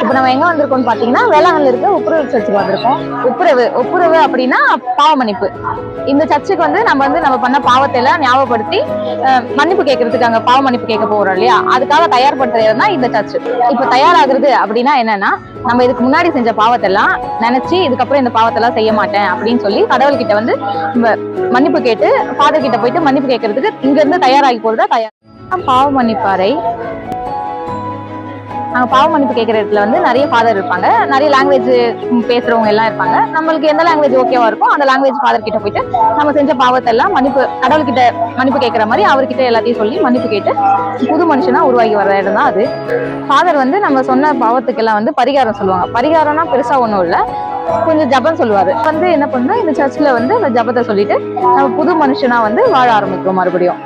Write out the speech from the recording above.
இப்போ நம்ம எங்கே வந்திருக்கோம்னு பார்த்தீங்கன்னா வேளாங்கல்ல இருக்க உப்புரவு சர்ச்சுக்கு வந்திருக்கோம். உப்புரவு உப்புரவு அப்படின்னா பாவ மன்னிப்பு. இந்த சர்ச்சுக்கு வந்து நம்ம வந்து நம்ம பண்ண பாவத்தை எல்லாம் ஞாபகப்படுத்தி மன்னிப்பு கேட்கறதுக்கு அங்கே பாவ மன்னிப்பு கேட்க போகிறோம் இல்லையா? அதுக்காக தயார்படுத்துறது தான் இந்த சர்ச் இப்போ தயாராகிறது அப்படின்னா என்னன்னா நம்ம இதுக்கு முன்னாடி செஞ்ச பாவத்தை எல்லாம் நினைச்சு இதுக்கப்புறம் இந்த பாவத்தை எல்லாம் செய்ய மாட்டேன் அப்படின்னு சொல்லி கடவுள்கிட்ட வந்து நம்ம மன்னிப்பு கேட்டு ஃபாதர் கிட்ட போயிட்டு மன்னிப்பு கேட்கறதுக்கு இங்க இருந்து தயாராகி போறதா தயார் பாவ மன்னிப்பாறை அங்க பாவ மன்னிப்பு கேட்குற இடத்துல வந்து நிறைய ஃபாதர் இருப்பாங்க. நிறைய லாங்குவேஜ் பேசுகிறவங்க எல்லாம் இருப்பாங்க. நம்மளுக்கு எந்த லாங்குவேஜ் ஓகேவா இருக்கோ அந்த லாங்குவேஜ் ஃபாதர் கிட்ட போயிட்டு நம்ம செஞ்ச பாவத்தை எல்லாம் மன்னிப்பு கடவுள்கிட்ட மன்னிப்பு கேட்குற மாதிரி அவர்கிட்ட எல்லாத்தையும் சொல்லி மன்னிப்பு கேட்டு புது மனுஷனா உருவாகி வர இடம் தான் அது. ஃபாதர் வந்து நம்ம சொன்ன பாவத்துக்கெல்லாம் வந்து பரிகாரம் சொல்லுவாங்க. பரிகாரம்னா பெருசாக ஒன்றும் இல்லை. கொஞ்சம் ஜபம் சொல்லுவார். வந்து என்ன பண்ணா இந்த சர்ச்சில் வந்து அந்த ஜபத்தை சொல்லிட்டு நம்ம புது மனுஷனா வந்து வாழ ஆரம்பிக்கிறோம் மறுபடியும்.